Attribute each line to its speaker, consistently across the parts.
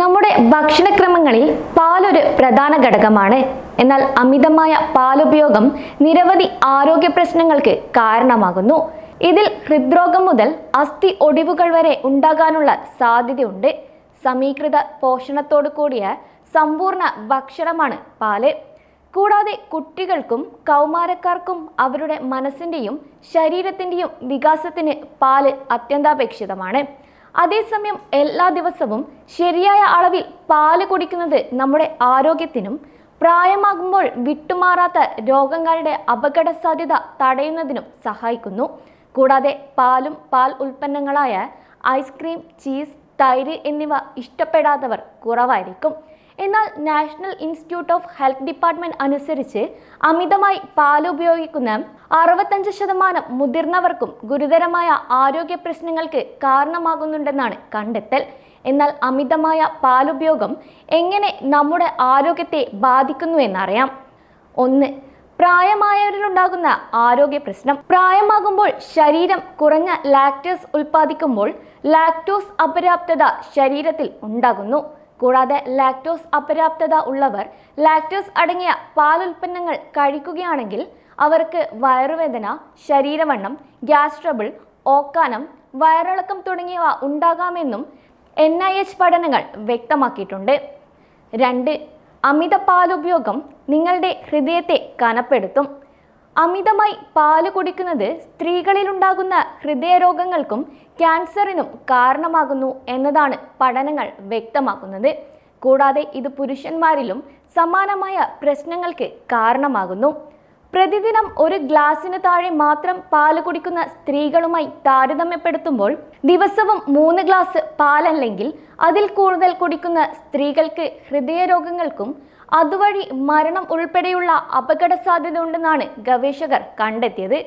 Speaker 1: നമ്മുടെ ഭക്ഷണക്രമങ്ങളിൽ പാലൊരു പ്രധാന ഘടകമാണ്. എന്നാൽ അമിതമായ പാലുപയോഗം നിരവധി ആരോഗ്യ പ്രശ്നങ്ങൾക്ക് കാരണമാകുന്നു. ഇതിൽ ഹൃദ്രോഗം മുതൽ അസ്ഥി ഒടിവുകൾ വരെ ഉണ്ടാകാനുള്ള സാധ്യതയുണ്ട്. സമീകൃത പോഷണത്തോടു കൂടിയ സമ്പൂർണ ഭക്ഷണമാണ് പാൽ. കൂടാതെ കുട്ടികൾക്കും കൗമാരക്കാർക്കും അവരുടെ മനസ്സിന്റെയും ശരീരത്തിന്റെയും വികാസത്തിന് പാൽ അത്യന്താപേക്ഷിതമാണ്. അതേസമയം എല്ലാ ദിവസവും ശരിയായ അളവിൽ പാൽ കുടിക്കുന്നത് നമ്മുടെ ആരോഗ്യത്തിനും പ്രായമാകുമ്പോൾ വിട്ടുമാറാത്ത രോഗങ്ങളുടെ അപകട സാധ്യത തടയുന്നതിനും സഹായിക്കുന്നു. കൂടാതെ പാലും പാൽ ഉൽപ്പന്നങ്ങളായ ഐസ്ക്രീം ചീസ് തൈര് എന്നിവ ഇഷ്ടപ്പെടാത്തവർ കുറവായിരിക്കും. എന്നാൽ National Institute of Health department അനുസരിച്ച് അമിതമായി പാൽ ഉപയോഗിക്കുന്ന അറുപത്തഞ്ച് ശതമാനം മുതിർന്നവർക്കും ഗുരുതരമായ ആരോഗ്യ പ്രശ്നങ്ങൾക്ക് കാരണമാകുന്നുണ്ടെന്നാണ് കണ്ടെത്തൽ. എന്നാൽ അമിതമായ പാൽ ഉപയോഗം എങ്ങനെ നമ്മുടെ ആരോഗ്യത്തെ ബാധിക്കുന്നു എന്നറിയാം. ഒന്ന് പ്രായമായവരിലുണ്ടാകുന്ന ആരോഗ്യ പ്രശ്നം. പ്രായമാകുമ്പോൾ ശരീരം കുറഞ്ഞ ലാക്ടോസ് ഉൽപ്പാദിക്കുമ്പോൾ ലാക്ടോസ് അപര്യാപ്തത ശരീരത്തിൽ ഉണ്ടാകുന്നു. കൂടാതെ ലാക്ടോസ് അപര്യാപ്തത ഉള്ളവർ ലാക്ടോസ് അടങ്ങിയ പാലുൽപ്പന്നങ്ങൾ കഴിക്കുകയാണെങ്കിൽ അവർക്ക് വയറുവേദന ശരീരവണ്ണം ഗ്യാസ് ട്രബിൾ ഓക്കാനം വയറിളക്കം തുടങ്ങിയവ ഉണ്ടാകാമെന്നും എൻ ഐ എച്ച് പഠനങ്ങൾ വ്യക്തമാക്കിയിട്ടുണ്ട്. രണ്ട് അമിത പാലുപയോഗം നിങ്ങളുടെ ഹൃദയത്തെ കനപ്പെടുത്തും. അമിതമായി പാൽ കുടിക്കുന്നത് സ്ത്രീകളിലുണ്ടാകുന്ന ഹൃദയരോഗങ്ങൾക്കും ക്യാൻസറിനും കാരണമാകുന്നു എന്നതാണ് പഠനങ്ങൾ വ്യക്തമാക്കുന്നത്. കൂടാതെ ഇത് പുരുഷന്മാരിലും സമാനമായ പ്രശ്നങ്ങൾക്ക് കാരണമാകുന്നു. പ്രതിദിനം ഒരു ഗ്ലാസ്സിന് താഴെ മാത്രം പാൽ കുടിക്കുന്ന സ്ത്രീകളുമായി താരതമ്യപ്പെടുത്തുമ്പോൾ ദിവസവും മൂന്ന് ഗ്ലാസ് പാലല്ലെങ്കിൽ അതിൽ കൂടുതൽ കുടിക്കുന്ന സ്ത്രീകൾക്ക് ഹൃദയരോഗങ്ങൾക്കും അതുവഴി മരണം ഉൾപ്പെടെയുള്ള അപകട സാധ്യത ഉണ്ടെന്നാണ് ഗവേഷകർ കണ്ടെത്തിയത്.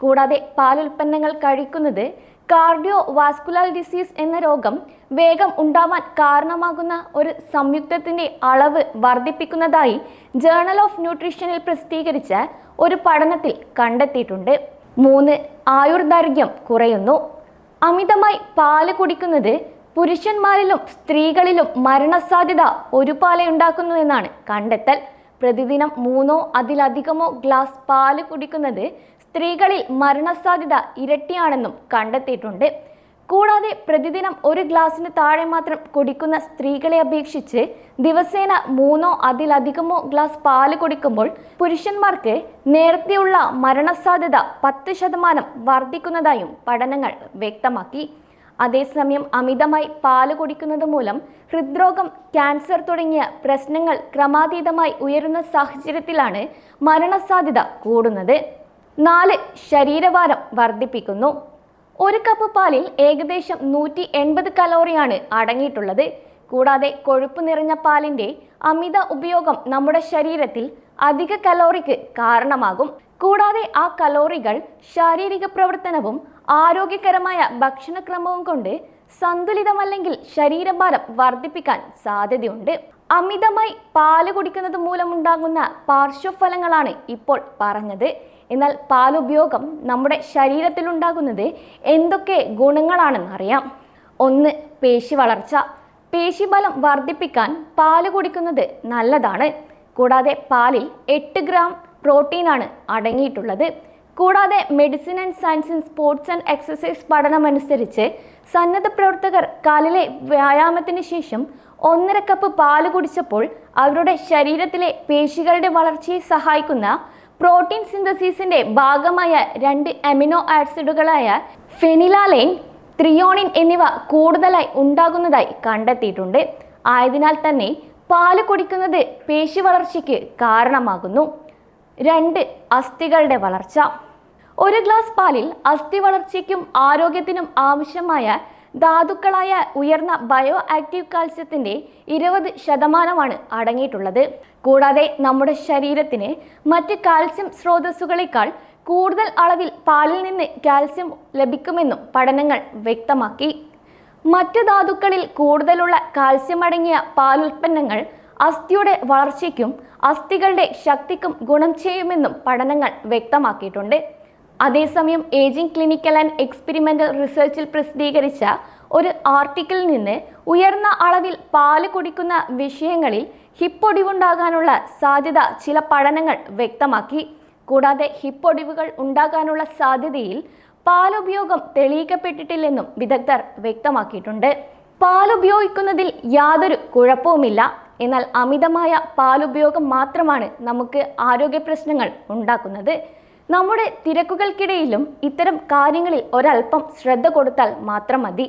Speaker 1: കൂടാതെ പാലുൽപ്പന്നങ്ങൾ കഴിക്കുന്നത് കാർഡിയോ വാസ്കുലർ ഡിസീസ് എന്ന രോഗം വേഗം ഉണ്ടാവാൻ കാരണമാകുന്ന ഒരു സംയുക്തത്തിന്റെ അളവ് വർദ്ധിപ്പിക്കുന്നതായി ജേണൽ ഓഫ് ന്യൂട്രീഷനിൽ പ്രസിദ്ധീകരിച്ച ഒരു പഠനത്തിൽ കണ്ടെത്തിയിട്ടുണ്ട്. മൂന്ന് ആയുർദൈർഘ്യം കുറയുന്നു. അമിതമായി പാൽ കുടിക്കുന്നത് പുരുഷന്മാരിലും സ്ത്രീകളിലും മരണസാധ്യത ഒരുപോലെ ഉണ്ടാക്കുന്നു എന്നാണ് കണ്ടെത്തൽ. പ്രതിദിനം മൂന്നോ അതിലധികമോ ഗ്ലാസ് പാൽ കുടിക്കുന്നത് സ്ത്രീകളിൽ മരണസാധ്യത ഇരട്ടിയാണെന്നും കണ്ടെത്തിയിട്ടുണ്ട്. കൂടാതെ പ്രതിദിനം ഒരു ഗ്ലാസ്സിന് താഴെ മാത്രം കുടിക്കുന്ന സ്ത്രീകളെ അപേക്ഷിച്ച് ദിവസേന മൂന്നോ അതിലധികമോ ഗ്ലാസ് പാൽ കുടിക്കുമ്പോൾ പുരുഷന്മാർക്ക് നേരത്തെയുള്ള മരണസാധ്യത പത്ത് ശതമാനം വർദ്ധിക്കുന്നതായും പഠനങ്ങൾ വ്യക്തമാക്കി. അതേസമയം അമിതമായി പാൽ കുടിക്കുന്നത് മൂലം ഹൃദ്രോഗം ക്യാൻസർ തുടങ്ങിയ പ്രശ്നങ്ങൾ ക്രമാതീതമായി ഉയരുന്ന സാഹചര്യത്തിലാണ് മരണസാധ്യത കൂടുന്നത്. നാല് ശരീരഭാരം വർദ്ധിപ്പിക്കുന്നു. ഒരു കപ്പ് പാലിൽ ഏകദേശം നൂറ്റി എൺപത് കലോറിയാണ് അടങ്ങിയിട്ടുള്ളത്. കൂടാതെ കൊഴുപ്പ് നിറഞ്ഞ പാലിന്റെ അമിത ഉപയോഗം നമ്മുടെ ശരീരത്തിൽ അധിക കലോറിക്ക് കാരണമാകും. കൂടാതെ ആ കലോറികൾ ശാരീരിക പ്രവർത്തനവും ആരോഗ്യകരമായ ഭക്ഷണക്രമവും കൊണ്ട് സന്തുലിതമല്ലെങ്കിൽ ശരീരഭാരം വർദ്ധിപ്പിക്കാൻ സാധ്യതയുണ്ട്. അമിതമായി പാൽ കുടിക്കുന്നത് മൂലമുണ്ടാകുന്ന പാർശ്വഫലങ്ങളാണ് ഇപ്പോൾ പറഞ്ഞത്. എന്നാൽ പാലുപയോഗം നമ്മുടെ ശരീരത്തിലുണ്ടാകുന്നത് എന്തൊക്കെ ഗുണങ്ങളാണെന്ന് അറിയാം. ഒന്ന് പേശി വളർച്ച. പേശിബലം വർദ്ധിപ്പിക്കാൻ പാൽ കുടിക്കുന്നത് നല്ലതാണ്. കൂടാതെ പാലിൽ എട്ട് ഗ്രാം പ്രോട്ടീനാണ് അടങ്ങിയിട്ടുള്ളത്. കൂടാതെ medicine and science in sports and exercise പഠനമനുസരിച്ച് സന്നദ്ധ പ്രവർത്തകർ കാലിലെ വ്യായാമത്തിന് ശേഷം ഒന്നര കപ്പ് പാൽ കുടിച്ചപ്പോൾ അവരുടെ ശരീരത്തിലെ പേശികളുടെ വളർച്ചയെ സഹായിക്കുന്ന പ്രോട്ടീൻ സിന്തസിസിന്റെ ഭാഗമായ രണ്ട് അമിനോ ആസിഡുകളായ ഫെനിലാലൈൻ ത്രിയോണിൻ എന്നിവ കൂടുതലായി ഉണ്ടാകുന്നതായി കണ്ടെത്തിയിട്ടുണ്ട്. ആയതിനാൽ തന്നെ പാൽ കുടിക്കുന്നത് പേശി വളർച്ചയ്ക്ക് കാരണമാകുന്നു. രണ്ട് അസ്ഥികളുടെ വളർച്ച. ഒരു ഗ്ലാസ് പാലിൽ അസ്ഥി വളർച്ചയ്ക്കും ആരോഗ്യത്തിനും ആവശ്യമായ ധാതുക്കളായ ഉയർന്ന ബയോ ആക്റ്റീവ് കാൽസ്യത്തിന്റെ ഇരുപത് ശതമാനമാണ് അടങ്ങിയിട്ടുള്ളത്. കൂടാതെ നമ്മുടെ ശരീരത്തിന് മറ്റ് കാൽസ്യം സ്രോതസ്സുകളേക്കാൾ കൂടുതൽ അളവിൽ പാലിൽ നിന്ന് കാൽസ്യം ലഭിക്കുമെന്നും പഠനങ്ങൾ വ്യക്തമാക്കി. മറ്റ് ധാതുക്കളിൽ കൂടുതലുള്ള കാൽസ്യം അടങ്ങിയ പാലുൽപ്പന്നങ്ങൾ അസ്ഥിയുടെ വളർച്ചയ്ക്കും അസ്ഥികളുടെ ശക്തിക്കും ഗുണം ചെയ്യുമെന്നും പഠനങ്ങൾ വ്യക്തമാക്കിയിട്ടുണ്ട്. അതേസമയം ഏജിംഗ് ക്ലിനിക്കൽ ആൻഡ് എക്സ്പെരിമെന്റൽ റിസർച്ചിൽ പ്രസിദ്ധീകരിച്ച ഒരു ആർട്ടിക്കിളിൽ നിന്ന് ഉയർന്ന അളവിൽ പാൽ കുടിക്കുന്ന വിഷയങ്ങളിൽ ഹിപ്പൊടിവുണ്ടാകാനുള്ള സാധ്യത ചില പഠനങ്ങൾ വ്യക്തമാക്കി. കൂടാതെ ഹിപ്പൊടിവുകൾ ഉണ്ടാകാനുള്ള സാധ്യതയിൽ പാലുപയോഗം തെളിയിക്കപ്പെട്ടിട്ടില്ലെന്നും വിദഗ്ധർ വ്യക്തമാക്കിയിട്ടുണ്ട്. പാലുപയോഗിക്കുന്നതിൽ യാതൊരു കുഴപ്പവുമില്ല. എന്നാൽ അമിതമായ പാലുപയോഗം മാത്രമാണ് നമുക്ക് ആരോഗ്യ പ്രശ്നങ്ങൾ ഉണ്ടാക്കുന്നത്. നമ്മുടെ തിരക്കുകൾക്കിടയിലും ഇത്തരം കാര്യങ്ങളിൽ ഒരൽപ്പം ശ്രദ്ധ കൊടുത്താൽ മാത്രം മതി.